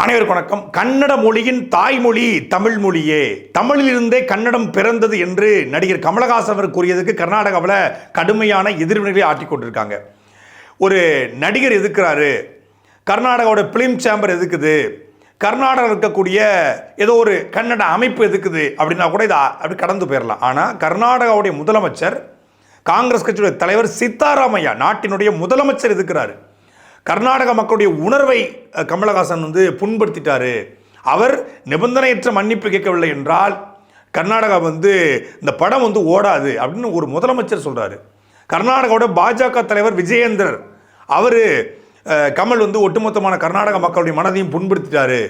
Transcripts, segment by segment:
அனைவருக்கும் வணக்கம். கன்னட மொழியின் தாய்மொழி தமிழ் மொழியே. தமிழிலிருந்தே கன்னடம் பிறந்தது என்று நடிகர் கமலஹாசன் அவர் கூறியதுக்கு கர்நாடகாவில் கடுமையான எதிர்வினைகளை ஆட்டி கொண்டிருக்காங்க. ஒரு நடிகர் எதுக்குறாரு? கர்நாடகாவோட பிலிம் சேம்பர் எதுக்குது? கர்நாடகாவில் இருக்கக்கூடிய ஏதோ ஒரு கன்னட அமைப்பு எதுக்குது? அப்படின்னா கூட இதை அப்படி கடந்து போயிடலாம் ஆனால் கர்நாடகாவுடைய முதலமைச்சர் காங்கிரஸ் கட்சியுடைய தலைவர் சித்தாராமையா நாட்டினுடைய முதலமைச்சர் எதுக்குறாரு? கர்நாடக மக்களுடைய உணர்வை கமலஹாசன் வந்து புண்படுத்திட்டாரு. அவர் நிபந்தனையற்ற மன்னிப்பு கேட்கவில்லை என்றால் கர்நாடகா வந்து இந்த படம் வந்து ஓடாது அப்படின்னு ஒரு முதலமைச்சர் சொல்கிறாரு கர்நாடகாவோட பாஜக தலைவர் விஜயேந்தர் அவர் கமல் வந்து ஒட்டுமொத்தமான கர்நாடக மக்களுடைய மனதையும் புண்படுத்திட்டாரு.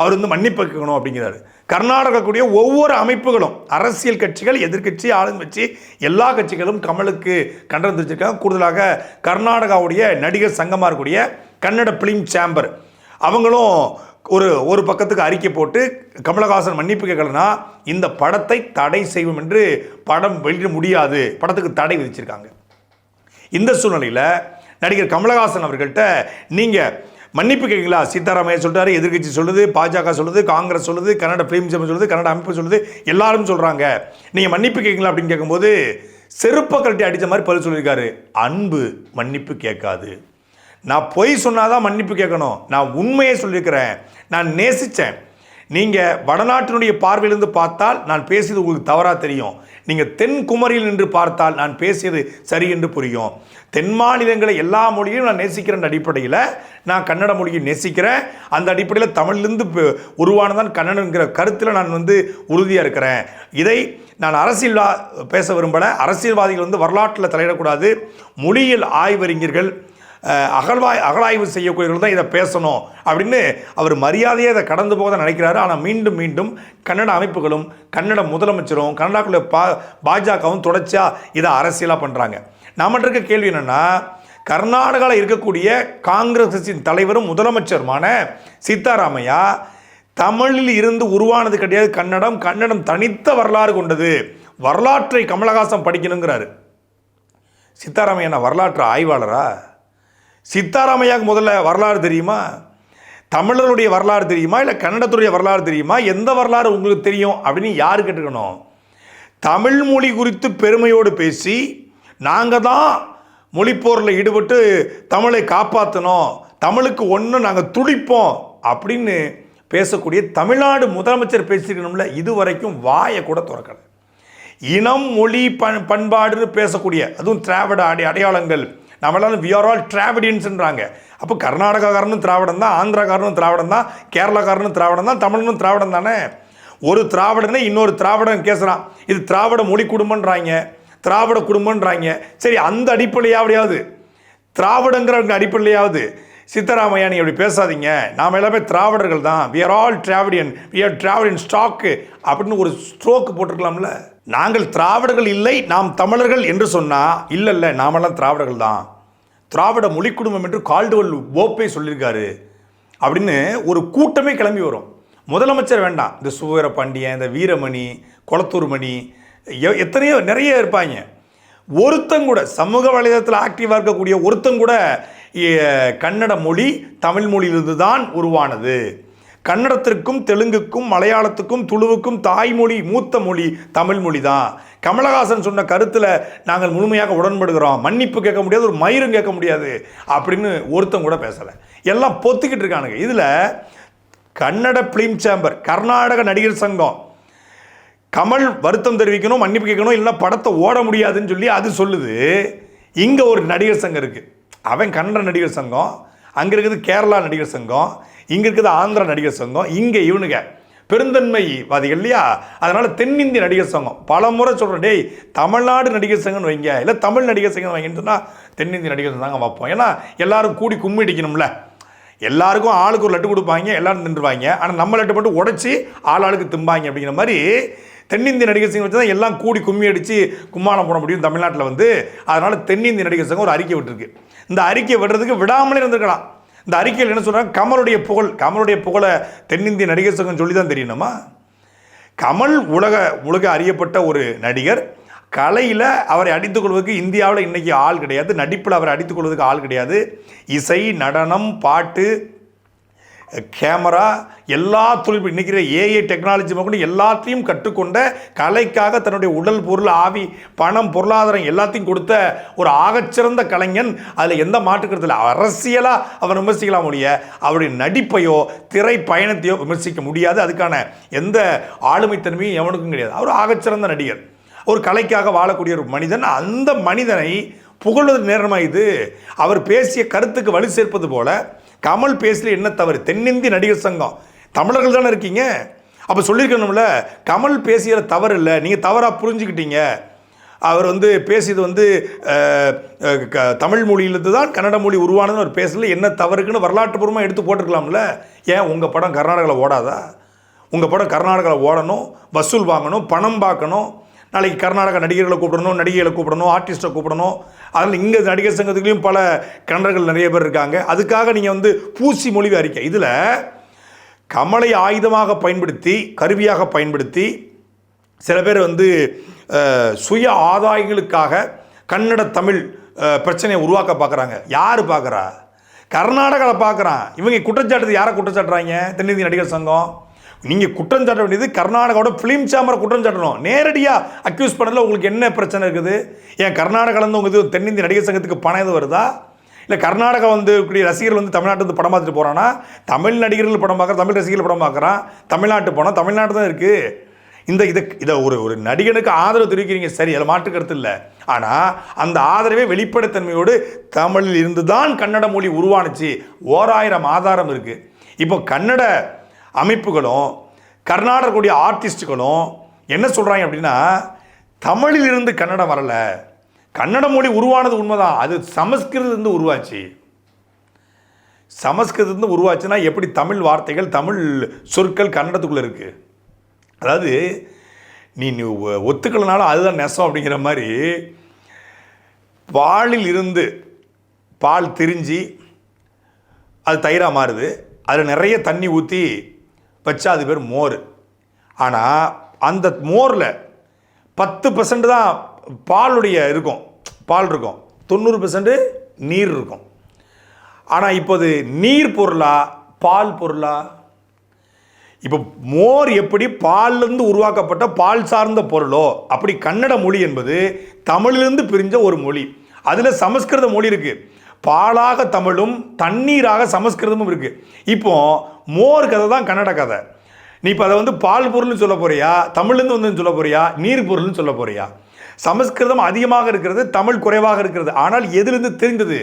அவர் வந்து மன்னிப்பு கேட்கணும் அப்படிங்கிறாரு. கர்நாடகா கூடிய ஒவ்வொரு அமைப்புகளும் அரசியல் கட்சிகள் எதிர்க்கட்சி ஆளுங்கட்சி எல்லா கட்சிகளும் கமலுக்கு கண்டனம் தெரிவிச்சிருக்காங்க. கூடுதலாக கர்நாடகாவுடைய நடிகர் சங்கமாக இருக்கக்கூடிய கன்னட பிலிம் சேம்பர். அவங்களும் ஒரு ஒரு பக்கத்துக்கு அறிக்கை போட்டு கமலஹாசன் மன்னிப்பு கேட்கலனா இந்த படத்தை தடை செய்வோம் என்று படம் வெளியிட முடியாது. படத்துக்கு தடை விதிச்சிருக்காங்க. இந்த சூழ்நிலையில் நடிகர் கமலஹாசன் அவர்கள்ட்ட நீங்கள் மன்னிப்பு கேட்குங்களா சீதாராமையா சொல்கிறாரு எதிர்கட்சி சொல்லுது பாஜக சொல்லுது காங்கிரஸ் சொல்லுது கன்னட ஃபிலிம் சேம்பர் சொல்லுது கன்னட அமைப்பு சொல்லுது எல்லாரும் சொல்கிறாங்க நீங்கள் மன்னிப்பு கேட்குங்களா அப்படின்னு கேட்கும்போது செருப்பை கழட்டி அடித்த மாதிரி பதில் சொல்லியிருக்காரு. அன்பு மன்னிப்பு கேட்காது. நான் பொய் சொன்னாதான் மன்னிப்பு கேட்கணும். நான் உண்மையை சொல்லியிருக்கிறேன். நான் நேசித்தேன் நீங்கள் வடநாட்டினுடைய பார்வையிலிருந்து பார்த்தால் நான் பேசியது உங்களுக்கு தவறாக தெரியும். நீங்கள் தென் குமரியில் நின்று பார்த்தால் நான் பேசியது சரி என்று புரியும். தென் மாநிலங்களை எல்லா மொழியும் நான் நேசிக்கிறேன் அடிப்படையில். நான் கன்னட மொழியை நேசிக்கிறேன். அந்த அடிப்படையில் தமிழ்லேருந்து உருவானதான் கன்னடங்கிற கருத்தில் நான் வந்து உறுதியாக இருக்கிறேன். இதை நான் அரசியல் பேச விரும்பலை. அரசியல்வாதிகள் வந்து வரலாற்றில் தலையிடக்கூடாது. மொழியியல் ஆய்வறிஞர்கள் அகழ்வாய் அகழாய்வு செய்யக்கூடியவர்கள் தான் இதை பேசணும் அப்படின்னு அவர் மரியாதையை இதை கடந்து போக தான் நினைக்கிறாரு. ஆனால் மீண்டும் மீண்டும் கன்னட அமைப்புகளும் கன்னட முதலமைச்சரும் கன்னடாக்குள்ள பா பாஜகவும் தொடர்ச்சியாக இதை அரசியலாக பண்ணுறாங்க நம்மகிட்ட இருக்க கேள்வி என்னென்னா கர்நாடகாவில் இருக்கக்கூடிய காங்கிரஸ் தலைவரும் முதலமைச்சருமான சித்தாராமையா தமிழில் இருந்து உருவானது கிடையாது. கன்னடம் கன்னடம் தனித்த வரலாறு கொண்டது. வரலாற்றை கமலஹாசன் படிக்கணுங்கிறாரு. சித்தாராமையா வரலாற்று ஆய்வாளரா? சித்தாராமையாவுக்கு முதல்ல வரலாறு தெரியுமா? தமிழருடைய வரலாறு தெரியுமா? இல்லை கன்னடத்துடைய வரலாறு தெரியுமா? எந்த வரலாறு உங்களுக்கு தெரியும் அப்படின்னு யார் கேட்டுக்கணும் தமிழ் மொழி குறித்து பெருமையோடு பேசி நாங்கள் தான் மொழிப்போரில் ஈடுபட்டு தமிழை காப்பாற்றணும் தமிழுக்கு ஒன்று நாங்கள் துடிப்போம் அப்படின்னு பேசக்கூடிய தமிழ்நாடு முதலமைச்சர் பேசியிருக்கணும்ல இதுவரைக்கும் வாயை கூட திறக்கலை. இனம் மொழி பண் பண்பாடுன்னு பேசக்கூடிய அதுவும் திராவிட அடை அடையாளங்கள் நம்மளால வி ஆர் ஆல் டிராவிடியன்ஸ்ன்றாங்க அப்போ கர்நாடகாக்காரனும் திராவிடம் தான் ஆந்திராக்காரனும் திராவிடம் தான் கேரளாக்காரனும் திராவிடம் தான் தமிழனும் திராவிடம் தானே? ஒரு திராவிடனே இன்னொரு திராவிடன் பேசுகிறான் இது திராவிட மொழி குடும்பன்றாங்க திராவிட குடும்பன்றாங்க சரி அந்த அடிப்படையாவதையாவது திராவிடங்கிற அடிப்படையாவது? சித்தராமையா நீ அப்படி பேசாதீங்க. நாம் எல்லாமே திராவிடர்கள் தான். We are all Dravidian we are Dravidian stock அப்படின்னு ஒரு ஸ்ட்ரோக்கு போட்டிருக்கலாம்ல. நாங்கள் திராவிடர்கள் இல்லை நாம் தமிழர்கள் என்று சொன்னால் இல்லை இல்லை நாமெல்லாம் திராவிடர்கள் தான். திராவிட மொழி குடும்பம் என்று கால்டுவல் ஓப்பே சொல்லியிருக்காரு. அப்படின்னு ஒரு கூட்டமே கிளம்பி வரும். முதலமைச்சர் வேண்டாம். இந்த சுவீர பாண்டியன் இந்த வீரமணி கொளத்தூர் மணி எத்தனையோ நிறைய இருப்பாங்க. ஒருத்தங்கூட சமூக வலைதளத்தில் ஆக்டிவாக இருக்கக்கூடிய ஒருத்தங்கூட கன்னட மொழி தமிழ் மொழியிலிருந்து தான் உருவானது. கன்னடத்திற்கும் தெலுங்குக்கும் மலையாளத்துக்கும் துளுவுக்கும் தாய்மொழி மூத்த மொழி தமிழ் மொழி தான் கமலஹாசன் சொன்ன கருத்தில் நாங்கள் முழுமையாக உடன்படுகிறோம். மன்னிப்பு கேட்க முடியாது ஒரு மயிரும் கேட்க முடியாது அப்படின்னு ஒருத்தம் கூட பேசலை. எல்லாம் பொத்துக்கிட்டு இருக்கானுங்க. இதில் கன்னட ஃபிலிம் சேம்பர் கர்நாடக நடிகர் சங்கம் கமல் வருத்தம் தெரிவிக்கணும் மன்னிப்பு கேட்கணும் இல்லைன்னா படத்தை ஓட முடியாதுன்னு சொல்லி அது சொல்லுது. இங்கே ஒரு நடிகர் சங்கம் இருக்குது அவன் கன்னட நடிகர் சங்கம் அங்கே இருக்குது கேரளா நடிகர் சங்கம். இங்கே இருக்குது ஆந்திரா நடிகர் சங்கம் இங்கே இவனுங்க. பெருந்தன்மைவாதிகள் இல்லையா? அதனால் தென்னிந்திய நடிகர் சங்கம். பல முறை சொல்கிறேன் டேய் தமிழ்நாடு நடிகர் சங்கம்னு வைங்க. இல்லை தமிழ் நடிகர் சங்கம் வைங்கன்னு சொன்னால் தென்னிந்திய நடிகர் சங்கம் வைப்போம். ஏன்னா எல்லாரும் கூடி கும்மி அடிக்கணும்ல. எல்லாருக்கும் ஆளுக்கு ஒரு லட்டு கொடுப்பாங்க எல்லாரும் தின்றுவாங்க. ஆனால் நம்ம லட்டு மட்டும் உடச்சி ஆள் ஆளுக்கு திம்பாங்க அப்படிங்கிற மாதிரி தென்னிந்திய நடிகர் சங்கம் வச்சு தான் எல்லாம் கூடி கும்மி அடித்து கும்மாளம் போட முடியும் தமிழ்நாட்டில் வந்து. அதனால் தென்னிந்திய நடிகர் சங்கம் ஒரு அறிக்கை விட்டுருக்கு. இந்த அறிக்கை விடுறதுக்கு விடாமலே இருந்திருக்கலாம். இந்த அறிக்கையில் என்ன சொல்கிறாங்க கமலுடைய புகழ் கமலுடைய புகழை தென்னிந்திய நடிகர் சங்கம் சொல்லி தான் தெரியணுமா கமல் உலக உலக அறியப்பட்ட ஒரு நடிகர். கலையில் அவரை அடித்துக்கொள்வதற்கு இந்தியாவில் இன்றைக்கி ஆள் கிடையாது. நடிப்பில் அவரை அடித்துக்கொள்வதற்கு ஆள் கிடையாது. இசை நடனம் பாட்டு கேமரா எல்லா தொழில் இன்றைக்கிற ஏஐ டெக்னாலஜி கூட எல்லாத்தையும் கற்றுக்கொண்ட கலைக்காக தன்னுடைய உடல் பொருள் ஆவி பணம் பொருளாதாரம் எல்லாத்தையும் கொடுத்த ஒரு ஆகச்சிறந்த கலைஞன். அதில் எந்த மாற்றுக்கிறதுல அரசியலாக அவர் விமர்சிக்கலாம் முடிய அவருடைய நடிப்பையோ திரை பயணத்தையோ விமர்சிக்க முடியாது. அதுக்கான எந்த ஆளுமைத்தன்மையும் எவனுக்கும் கிடையாது. அவர் ஆகச்சிறந்த நடிகர். ஒரு கலைக்காக வாழக்கூடிய ஒரு மனிதன். அந்த மனிதனை புகழ்வது நேரமாக இது. அவர் பேசிய கருத்துக்கு வலு சேர்ப்பது போல கமல் பேசல என்ன தவறு? தென்னிந்திய நடிகர் சங்கம். தமிழர்கள் தானே இருக்கீங்க? அப்போ சொல்லியிருக்கணும்ல கமல் பேசிய தவறு இல்லை. நீங்கள் தவறாக புரிஞ்சுக்கிட்டீங்க. அவர் வந்து பேசியது வந்து க- தமிழ் மொழியிலிருந்து தான் கன்னட மொழி உருவானதுன்னு அவர் பேசல. என்ன தவறுக்குன்னு வரலாற்றுப்பூர்வமாக எடுத்து போட்டிருக்கலாம்ல. ஏன் உங்கள் படம் கர்நாடகாவில் ஓடாதா? உங்கள் படம் கர்நாடகாவில் ஓடணும் வசூல் வாங்கணும் பணம் பார்க்கணும் நாளைக்கு கர்நாடகா நடிகர்களை கூப்பிடணும் நடிகைகளை கூப்பிடணும் ஆர்டிஸ்ட்டை கூப்பிடணும். அதில் இங்கே நடிகர் சங்கத்துலேயும் பல கன்னடர்கள் நிறைய பேர் இருக்காங்க. அதுக்காக நீங்கள் வந்து பூசி மொழிவு அறிக்கை இதில் கமலை ஆயுதமாக பயன்படுத்தி கருவியாக பயன்படுத்தி சில பேர் வந்து சுய ஆதாயங்களுக்காக கன்னட தமிழ் பிரச்சனையை உருவாக்க பார்க்குறாங்க யார் பார்க்குறா கர்நாடகாவில் பார்க்குறான் இவங்க குற்றச்சாட்டு யாரை குற்றச்சாட்டுறாங்க? தென்னிந்திய நடிகர் சங்கம். நீங்கள் குற்றம் சாட்ட வேண்டியது கர்நாடகாவோட ஃபிலிம் சேம்பரை குற்றம் சாட்டணும். நேரடியாக அக்யூஸ் பண்ணல உங்களுக்கு என்ன பிரச்சனை இருக்குது? ஏன் கர்நாடகாலேருந்து இது தென்னிந்திய நடிகர் சங்கத்துக்கு பணம் எதுவும் வருதா? இல்லை கர்நாடகா வந்து இப்படி ரசிகர்கள் வந்து தமிழ்நாட்டு வந்து படம் பார்த்துட்டு போகிறான்னா தமிழ் நடிகர்கள் படம் பார்க்குற தமிழ் ரசிகர்கள் படம் பார்க்குறான். தமிழ்நாட்டு படம் தமிழ்நாட்டு தான் இருக்குது இந்த இதை இதை ஒரு ஒரு நடிகனுக்கு ஆதரவு தெரிவிக்கிறீங்க. சரி அதில் மாற்று கருத்து இல்லை. ஆனால் அந்த ஆதரவே வெளிப்படைத்தன்மையோடு தமிழில் இருந்து தான் கன்னட மொழி உருவானுச்சு. ஓராயிரம் ஆதாரம் இருக்குது இப்போ கன்னட அமைப்புகளும் கர்நாடகக்கூடிய ஆர்டிஸ்ட்டுகளும் என்ன சொல்கிறாங்க அப்படின்னா தமிழில் இருந்து கன்னடம் வரலை. கன்னட மொழி உருவானது உண்மைதான். அது சமஸ்கிருதத்திலிருந்து உருவாச்சு. சமஸ்கிருதத்திலிருந்து உருவாச்சுன்னா எப்படி தமிழ் வார்த்தைகள் தமிழ் சொற்கள் கன்னடத்துக்குள்ளே இருக்குது அதாவது நீ நீ ஒ- ஒத்துக்கலைனாலும் அதுதான் நெசம் அப்படிங்கிற மாதிரி பாலில் இருந்து பால் திரிஞ்சு அது தயிராக மாறுது. அதில் நிறைய தண்ணி ஊற்றி வச்சா அது பேர் மோர். ஆனால் அந்த மோரில் பத்து பர்சன்ட் தான் பாலுடைய இருக்கும். பால் இருக்கும். தொண்ணூறு பர்சன்ட் நீர் இருக்கும். ஆனால் இப்போது நீர் பொருளா பால் பொருளா? இப்போ மோர் எப்படி பால்லேருந்து உருவாக்கப்பட்ட பால் சார்ந்த பொருளோ அப்படி கன்னட மொழி என்பது தமிழிலிருந்து பிரிஞ்ச ஒரு மொழி. அதில் சமஸ்கிருத மொழி இருக்குது பாலாக தமிழும் தண்ணீராக சமஸ்கிருதமும் இருக்குது இப்போ மோர் கதை தான் கன்னட கதை. நீ இப்போ அதை வந்து பால் பொருள்னு சொல்ல போறியா? தமிழ்லேருந்து வந்து சொல்ல போறியா? நீர் பொருள்னு சொல்ல போறியா? சமஸ்கிருதம் அதிகமாக இருக்கிறது தமிழ் குறைவாக இருக்கிறது. ஆனால் எதிலிருந்து தெரிந்தது?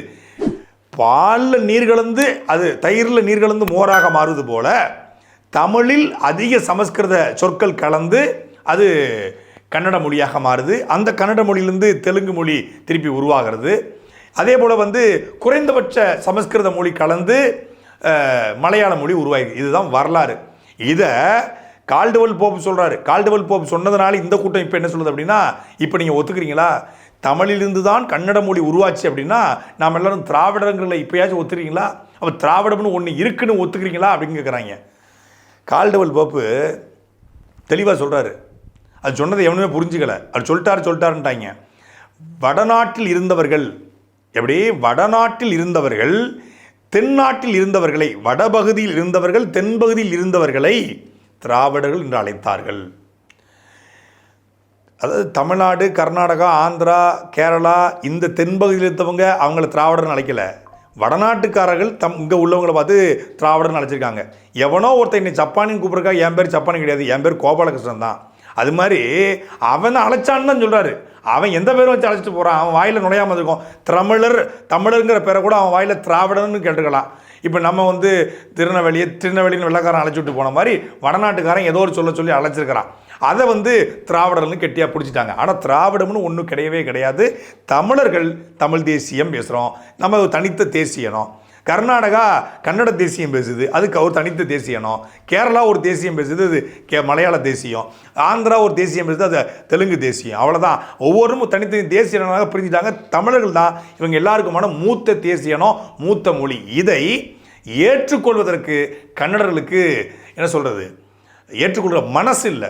பாலில் நீர் கலந்து அது தயிரில் நீர் கலந்து மோராக மாறுவது போல தமிழில் அதிக சமஸ்கிருத சொற்கள் கலந்து அது கன்னட மொழியாக மாறுது. அந்த கன்னட மொழியிலிருந்து தெலுங்கு மொழி திருப்பி உருவாகிறது. அதே போல் வந்து குறைந்தபட்ச சமஸ்கிருத மொழி கலந்து மலையாள மொழி உருவாகி. இதுதான் வரலாறு. இதை கால்டுவல் போப் சொல்கிறாரு கால்டுவல் போப் சொன்னதுனால இந்த கூட்டம் இப்போ என்ன சொல்லுது அப்படின்னா இப்போ நீங்கள் ஒத்துக்கிறீங்களா? தமிழிலிருந்து தான் கன்னட மொழி உருவாச்சு அப்படின்னா நாம் எல்லாரும் திராவிடங்களை இப்போயாச்சும் ஒத்துக்கிறீங்களா? அப்போ திராவிடம்னு ஒன்று இருக்குன்னு ஒத்துக்கிறீங்களா? அப்படின்னு கேட்குறாங்க கால்டுவல் போப்பு தெளிவாக சொல்கிறாரு அது சொன்னதை எவனுமே புரிஞ்சுக்கலை. அது சொல்லிட்டாரு சொல்லிட்டாருன்ட்டாங்க. வடநாட்டில் இருந்தவர்கள் எப்படி? வடநாட்டில் இருந்தவர்கள் தென்னாட்டில் இருந்தவர்களை வடபகுதியில் இருந்தவர்கள் தென்பகுதியில் இருந்தவர்களை திராவிடர்கள் என்று அழைத்தார்கள். அதாவது தமிழ்நாடு கர்நாடகா ஆந்திரா கேரளா இந்த தென்பகுதியில் இருந்தவங்க அவங்கள திராவிடர்னு அழைக்கல. வடநாட்டுக்காரர்கள் தம் இங்கே உள்ளவங்களை பார்த்து திராவிடர்னு அழைச்சிருக்காங்க. எவனோ ஒருத்தன் என்னை சப்பானின்னு கூப்பிட்ருக்கா என் பேர் சப்பானி கிடையாது. என் பேர் கோபாலகிருஷ்ணன் தான். அது மாதிரி அவன் அழைச்சான்னு தான் சொல்கிறாரு அவன் எந்த பேரும் வச்சு அழைச்சிட்டு போகிறான் அவன் வாயில் நுழையாமல் இருக்கும். தமிழர் தமிழருங்கிற பேரை கூட அவன் வாயில் திராவிடன்னு கேட்டுக்கலாம் இப்போ நம்ம வந்து திருநெல்வேலியை திருநெல்வேலின்னு வெள்ளக்காரன் அழைச்சி விட்டு போன மாதிரி வடநாட்டுக்காரன் ஏதோ ஒரு சொல்ல சொல்லி அழைச்சிருக்கிறான். அதை வந்து திராவிடர்னு கெட்டியாக பிடிச்சிட்டாங்க. ஆனால் திராவிடம்னு ஒன்றும் கிடையவே கிடையாது. தமிழர்கள் தமிழ் தேசியம் பேசுகிறோம் நம்ம தனித்த தேசியனம். கர்நாடகா கன்னட தேசியம் பேசுது. அதுக்கு அவர் தனித்த தேசியனம் கேரளா ஒரு தேசியம் பேசுது அது கே மலையாள தேசியம். ஆந்திரா ஒரு தேசியம் பேசுது அது தெலுங்கு தேசியம். அவ்வளோதான் ஒவ்வொருமும் தனித்தனி தேசியனாக பிரிஞ்சுட்டாங்க. தமிழர்கள் தான் இவங்க எல்லாருக்குமான மூத்த தேசியனம் மூத்த மொழி. இதை ஏற்றுக்கொள்வதற்கு கன்னடர்களுக்கு என்ன சொல்கிறது ஏற்றுக்கொள்கிற மனசு இல்லை.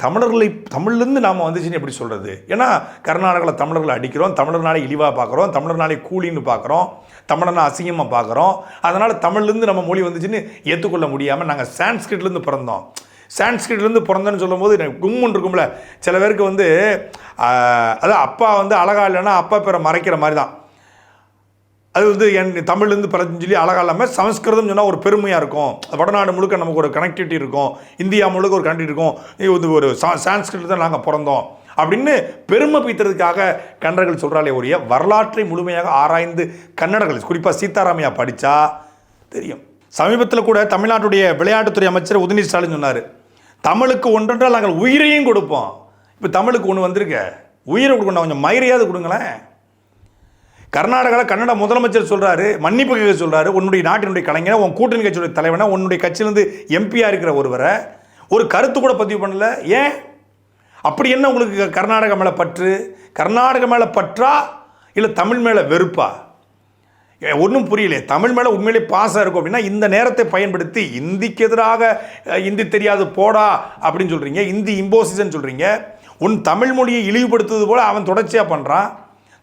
தமிழர்களை தமிழ்லேருந்து நாம் வந்துச்சுன்னு எப்படி சொல்கிறது ஏன்னா கர்நாடகாவில் தமிழர்களை அடிக்கிறோம் தமிழர்னாலே இழிவாக பார்க்குறோம் தமிழர்னாலே கூலின்னு பார்க்குறோம் தமிழனை அசிங்கமாக பார்க்குறோம். அதனால் தமிழ்லேருந்து நம்ம மொழி வந்துச்சுன்னு ஏற்றுக்கொள்ள முடியாமல் நாங்கள் சான்ஸ்கிரிட்லேருந்து பிறந்தோம். சான்ஸ்கிரிட்லேருந்து பிறந்தோன்னு சொல்லும்போது எனக்கு கும்முன் இருக்கும்ல. சில பேருக்கு வந்து ஆஹ், அதான் அப்பா வந்து அழகா இல்லைன்னா அப்பா பேரை மறைக்கிற மாதிரி தான். அது வந்து என் தமிழ்லேருந்து பிறந்து சொல்லி அழகா இல்லாமல் சமஸ்கிருதம் சொன்னால் ஒரு பெருமையாக இருக்கும். வடநாடு முழுக்க நமக்கு ஒரு கனெக்டிவிட்டி இருக்கும். இந்தியா முழுக்க ஒரு கனெக்டிவிட்டி இருக்கும். இது வந்து ஒரு சா- சான்ஸ்கிரிட் தான் நாங்கள் பிறந்தோம். அப்படின்னு பெருமை பீத்துறதுக்காக கன்னடர்கள் சொல்கிறாலே ஒழிய வரலாற்றை முழுமையாக ஆராய்ந்து கன்னடர்கள் குறிப்பாக சீதாராமையா படித்தா தெரியும். சமீபத்தில் கூட தமிழ்நாட்டுடைய விளையாட்டுத்துறை அமைச்சர் உதயநிதி ஸ்டாலின் சொன்னார் தமிழுக்கு ஒன்றென்றால் நாங்கள் உயிரையும் கொடுப்போம். இப்போ தமிழுக்கு ஒன்று வந்திருக்க. உயிரை கொடுக்கணும் கொஞ்சம் மயிரையாவது கொடுங்களேன். கர்நாடகாவில் கன்னட முதலமைச்சர் சொல்கிறாரு மன்னிப்பு கேட்க சொல்கிறாரு உன்னுடைய நாட்டினுடைய கலைஞர் உன் கூட்டணி கட்சியுடைய தலைவனை உன்னுடைய கட்சியிலேருந்து எம்பியாக இருக்கிற ஒருவரை ஒரு கருத்து கூட பதிவு பண்ணல. ஏன்? அப்படி என்ன உங்களுக்கு கர்நாடகம் மேலே பற்று? கர்நாடகம் மேலே பற்றா? இல்லை தமிழ் மேலே வெறுப்பா? ஒன்றும் புரியலையே. தமிழ் மேலே உண்மையிலே பாசம் இருக்கும் அப்படின்னா இந்த நேரத்தை பயன்படுத்தி இந்திக்கு எதிராக இந்தி தெரியாது போடா அப்படின்னு சொல்கிறீங்க இந்தி இம்போசிஷன் சொல்கிறீங்க உன் தமிழ் மொழியை இழிவுபடுத்துவது போல் அவன் தொடர்ச்சியாக பண்ணுறான்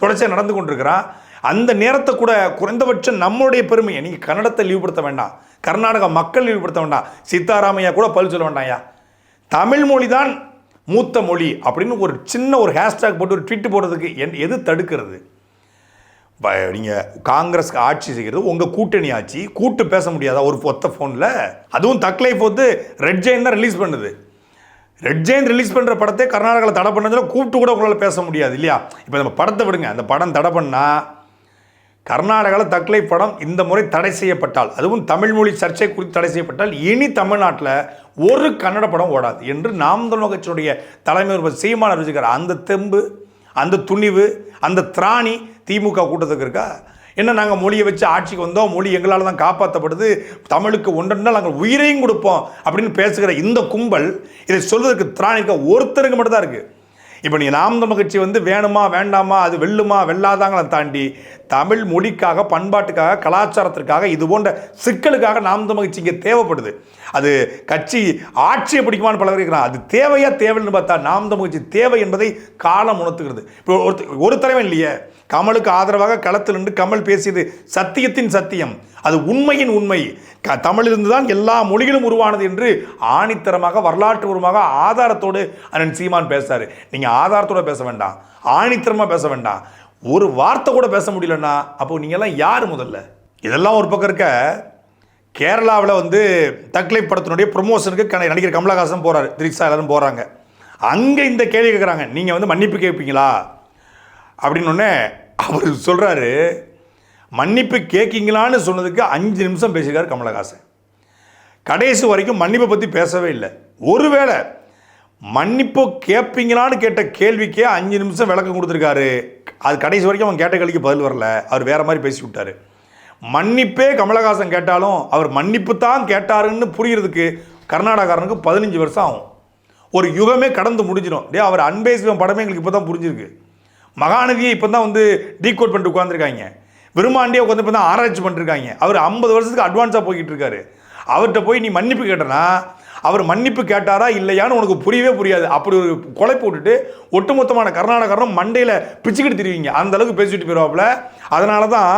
தொடர்ச்சியாக நடந்து கொண்டிருக்கிறான் அந்த நேரத்தை கூட குறைந்தபட்சம் நம்மளுடைய பெருமையை நீங்கள் கன்னடத்தை லீவுபடுத்த வேண்டாம். கர்நாடகா மக்கள் லீவுபடுத்த வேண்டாம். சித்தாராமையா கூட பதில் சொல்ல வேண்டாம்யா தமிழ் மொழி தான் மூத்த மொழி அப்படின்னு ஒரு சின்ன ஒரு ஹேஷ்டாக் போட்டு ஒரு ட்வீட் போடுறதுக்கு என் எது தடுக்கிறது? நீங்கள் காங்கிரஸ் ஆட்சி செய்கிறது உங்கள் கூட்டணி ஆட்சி. கூட்டு பேச முடியாதா? ஒரு ஒத்த ஃபோனில் அதுவும் தக்லைஃப் வந்து ரெட் ஜெயின் தான் ரிலீஸ் பண்ணுது. ரெட் ஜெயின் ரிலீஸ் பண்ணுற படத்தை கர்நாடகாவில் தடை பண்ணதில் கூப்பிட்டு கூட உங்களால் பேச முடியாது இல்லையா? இப்போ நம்ம படத்தை விடுங்க. அந்த படம் தடை பண்ணால் கர்நாடகாவில் தக்லை படம் இந்த முறை தடை செய்யப்பட்டால் அதுவும் தமிழ் மொழி சர்ச்சை குறித்து தடை செய்யப்பட்டால் இனி தமிழ்நாட்டில் ஒரு கன்னட படம் ஓடாது என்று நாம் தமிழ் கட்சியுடைய தலைமை ஒருவர் சீமான அறிவிச்சிருக்கார் அந்த தெம்பு அந்த துணிவு அந்த திராணி திமுக கூட்டத்துக்கு இருக்கா? என்ன நாங்கள் மொழியை வச்சு ஆட்சிக்கு வந்தோம்? மொழி எங்களால் தான் காப்பாற்றப்படுது தமிழுக்கு ஒன்றென்றால் நாங்கள் உயிரையும் கொடுப்போம் அப்படின்னு பேசுகிற இந்த கும்பல் இதை சொல்வதற்கு திராணி இருக்க ஒருத்தருக்கு மட்டும் தான் இருக்குது இப்போ நீங்கள் நாம் தமிழ் கட்சி வந்து வேணுமா வேண்டாமா அது வெல்லுமா வெல்லாதாங்களை தாண்டி தமிழ் மொழிக்காக பண்பாட்டுக்காக கலாச்சாரத்திற்காக இது போன்ற சிக்கலுக்காக நாம் தமிழ் கட்சி இங்கே தேவைப்படுது. அது கட்சி ஆட்சியை பிடிக்குமான்னு பலர் இருக்கிறான் அது தேவையா தேவைன்னு பார்த்தா நாம் தமிழ் கட்சி தேவை என்பதை காலம் உணர்த்துகிறது. இப்போ ஒரு ஒரு தலைவன் இல்லையே. கமலுக்கு ஆதரவாக களத்தில் நின்று கமல் பேசியது சத்தியத்தின் சத்தியம். அது உண்மையின் உண்மை. க தமிழிலிருந்து தான் எல்லா மொழிகளும் உருவானது என்று ஆணித்தரமாக வரலாற்று உருவமாக ஆதாரத்தோடு அண்ணன் சீமான் பேசுறாரு. நீங்கள் ஆதாரத்தோட பேச வேண்டாம். ஆணித்தரமாக பேச வேண்டாம். ஒரு வார்த்தை கூட பேச முடியலன்னா அப்போ நீங்கள்லாம் யார் முதல்ல? இதெல்லாம் ஒரு பக்கம் இருக்க கேரளாவில் வந்து தக்லை படத்தினுடைய ப்ரொமோஷனுக்கு க- நடிகர் கமலஹாசன் போகிறாரு திரிக்ஷா எல்லாரும் போகிறாங்க அங்கே இந்த கேள்வி கேட்குறாங்க நீங்கள் வந்து மன்னிப்பு கேட்பீங்களா அப்படின்னொடனே அவர் சொல்கிறாரு மன்னிப்பு கேட்கிங்களான்னு சொன்னதுக்கு அஞ்சு நிமிஷம் பேசியிருக்காரு கமலஹாசன். கடைசி வரைக்கும் மன்னிப்பை பற்றி பேசவே இல்லை. ஒருவேளை மன்னிப்பு கேட்பீங்களான்னு கேட்ட கேள்விக்கே அஞ்சு நிமிஷம் விளக்கம் கொடுத்துருக்காரு. அது கடைசி வரைக்கும் அவன் கேட்ட கேள்விக்கு பதில் வரல. அவர் வேற மாதிரி பேசி விட்டாரு. மன்னிப்பே கமலஹாசன் கேட்டாலும் அவர் மன்னிப்பு தான் கேட்டாருன்னு புரிகிறதுக்கு கர்நாடகாரனுக்கு பதினஞ்சு வருஷம் ஆகும். ஒரு யுகமே கடந்து முடிஞ்சிடும். டே அவர் அன்பேசிவன் படமே எங்களுக்கு இப்போ தான் புரிஞ்சிருக்கு. மகாநதியை இப்போ தான் வந்து டீகோட் பண்ணிட்டு உட்காந்துருக்காங்க விரும்மாண்டியே உட்காந்து இப்போ தான் ஆராய்ச்சி பண்ணிருக்காங்க. அவர் ஐம்பது வருஷத்துக்கு அட்வான்ஸாக போய்கிட்டு இருக்காரு அவர்கிட்ட போய் நீ மன்னிப்பு கேட்டனா? அவர் மன்னிப்பு கேட்டாரா? இல்லையான்னு உனக்கு புரியவே புரியாது. அப்படி ஒரு கொலை போட்டுட்டு ஒட்டுமொத்தமான கர்நாடகாரனும் மண்டையில் பிச்சுக்கிட்டு திருவீங்க அந்த அளவுக்கு பேசிட்டு போயிடுவாப்புல அதனால தான்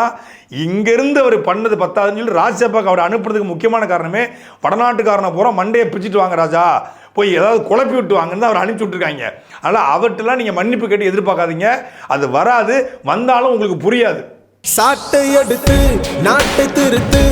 இங்கேருந்து அவர் பண்ணது பத்தாதுன்னு சொல்லி ராஜ்யசபாக்கு அவர் அனுப்புறதுக்கு முக்கியமான காரணமே வடநாட்டுக்காரனை பூரா மண்டையை பிச்சுட்டு வாங்க ராஜா. போய் ஏதாவது குழப்பி விட்டுவாங்கன்னு தான் அவர் அனுப்பிச்சி விட்ருக்காங்க அதனால் அவர்கிட்டலாம் நீங்கள் மன்னிப்பு கேட்டு எதிர்பார்க்காதீங்க. அது வராது வந்தாலும் உங்களுக்கு புரியாது. சாட்டை எடுத்து நாட்டை திருத்து.